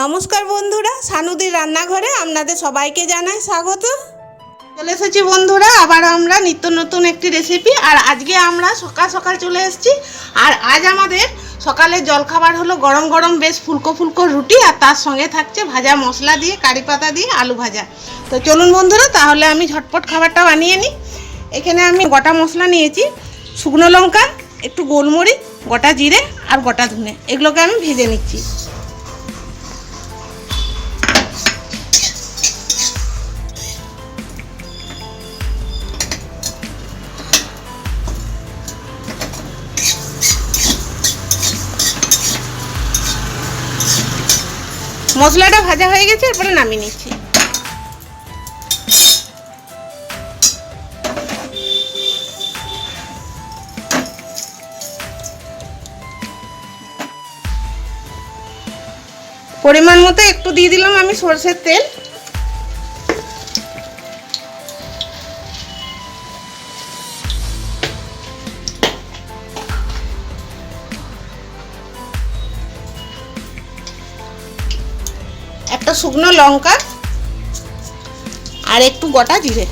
নমস্কার বন্ধুরা, সানুদির রান্নাঘরে আপনাদের সবাইকে জানাই স্বাগত। চলে এসেছি বন্ধুরা আবার আমরা নিত্য নতুন একটি রেসিপি আর আজকে আমরা সকাল সকাল চলে এসেছি। আর আজ আমাদের সকালের জলখাবার হলো গরম গরম বেশ ফুলকো ফুলকো রুটি, আর তার সঙ্গে থাকছে ভাজা মশলা দিয়ে, কারি পাতা দিয়ে আলু ভাজা। তো চলুন বন্ধুরা, তাহলে আমি ঝটপট খাবারটা বানিয়ে নিই। এখানে আমি গোটা মশলা নিয়েছি, শুকনো লঙ্কা, একটু গোলমরিচ, গোটা জিরে, আর গোটা ধনে। এগুলোকে আমি ভেজে নিচ্ছি। মশলাটা ভাজা হয়ে গেছে, এরপরে নামিয়ে নিচ্ছি। পরিমাণ মতো একটু দিয়ে দিলাম আমি সর্ষের তেল। শুকনো লঙ্কা আর একটু গোটা জিরে।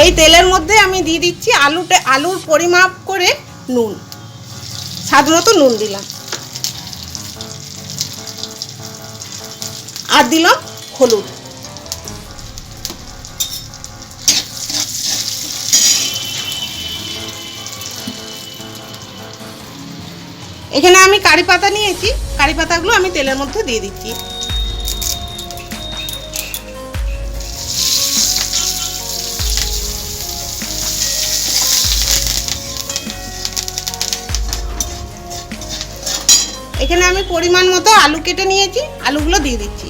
এই তেলের মধ্যে আমি দিয়ে দিচ্ছি আলুটা আলুর পরিমাপ করে নুন। স্বাদ মতো নুন দিলাম। আর দিলাম হলুদ। এখানে আমি কারি পাতা নিয়েছি। কারি পাতাগুলো আমি তেলের মধ্যে দিয়ে দিচ্ছি। এখানে আমি পরিমাণ মতো আলু কেটে নিয়েছি। আলুগুলো দিয়ে দিচ্ছি।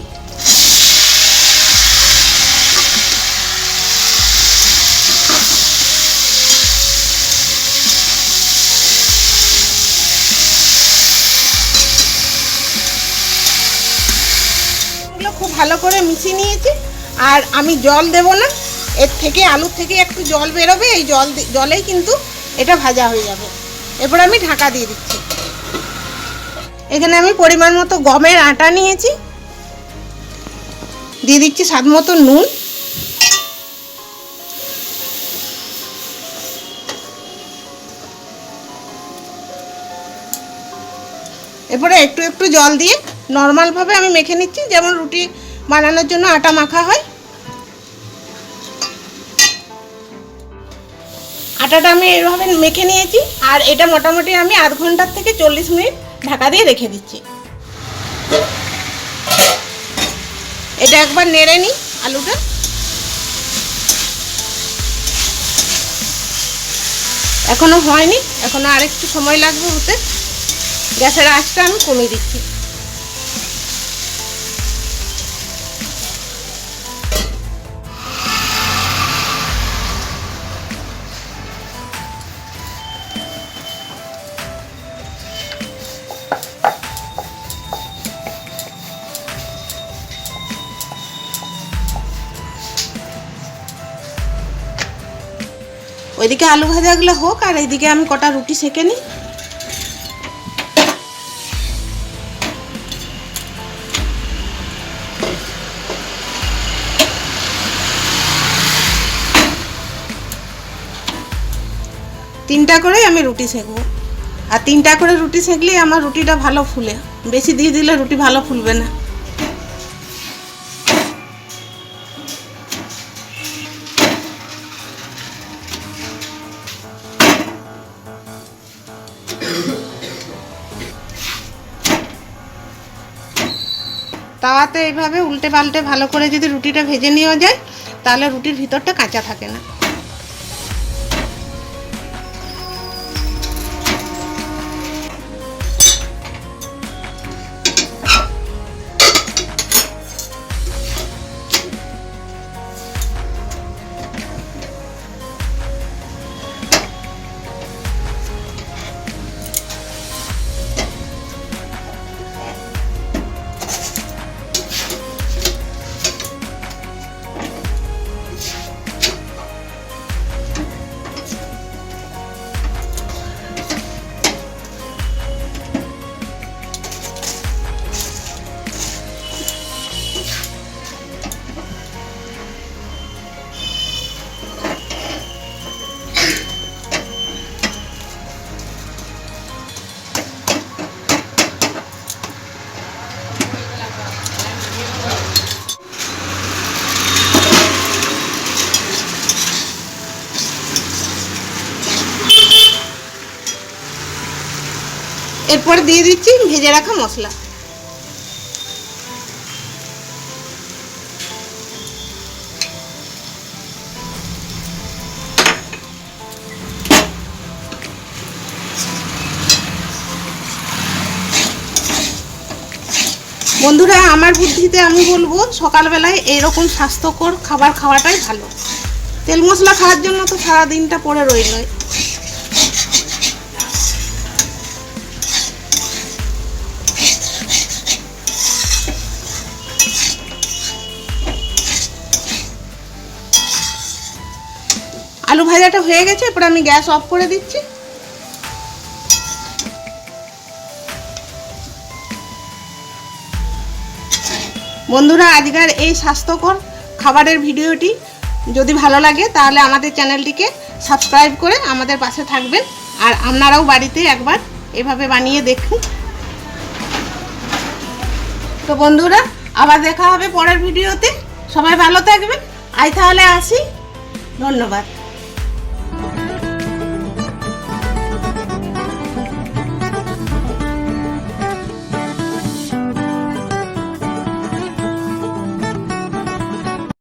ভালো করে মিশিয়ে নিয়েছি। আর আমি জল দেব না। এর থেকে, আলুর থেকে একটু জল বেরোবে, এই জল জলেই কিন্তু এটা ভাজা হয়ে যাবে। এরপর আমি ঢাকা দিয়ে দিচ্ছি। এখানে আমি পরিমাণ মতো গমের আটা নিয়েছি। দিয়ে দিচ্ছি স্বাদ মতো নুন। এরপরে একটু একটু জল দিয়ে নর্মালভাবে আমি মেখে নিচ্ছি। যেমন রুটি বানানোর জন্য আটা মাখা হয়। আটাটা আমি এইভাবে মেখে নিয়েছি, আর এটা মোটামুটি আমি আধ ঘণ্টার থেকে চল্লিশ মিনিট ঢাকা দিয়ে রেখে দিচ্ছি। এটা একবার নেড়ে নিই আলুটা। এখনও হয়নি, এখনও আরেকটু সময় লাগবে হতে গ্যাসের আঁচটা আমি কমিয়ে দিচ্ছি। ওইদিকে আলু ভাজাগুলো হোক, আর এইদিকে আমি কটা রুটি সেকে নিই। তিনটা করে আমি রুটি সেকবো। আর তিনটা করে রুটি সেকলে আমার রুটিটা ভালো ফুলে। বেশি দিয়ে দিলে রুটি ভালো ফুলবে না। তাওয়াতে এইভাবে উল্টে পাল্টে ভালো করে যদি রুটিটা ভেজে নেওয়া যায়, তাহলে রুটির ভিতরটা কাঁচা থাকে না। এরপর দিয়ে দিচ্ছি ভেজে রাখা মশলা। বন্ধুরা, আমার বুদ্ধিতে আমি বলব, সকালবেলায় এইরকম স্বাস্থ্যকর খাবার খাওয়াটাই ভালো। তেল মশলা খাওয়ার জন্য তো সারা দিনটা পড়ে রইল ভাজাটা হয়ে গেছে, এরপর আমি গ্যাস অফ করে দিচ্ছি। বন্ধুরা, আজকের এই স্বাস্থ্যকর খাবারের ভিডিওটি যদি ভালো লাগে, তাহলে আমাদের চ্যানেলটিকে সাবস্ক্রাইব করে আমাদের পাশে থাকবেন। আর আপনারাও বাড়িতে একবার এভাবে বানিয়ে দেখুন। তো বন্ধুরা, আবার দেখা হবে পরের ভিডিওতে। সবাই ভালো থাকবেন। আজ তাহলে আসি। ধন্যবাদ।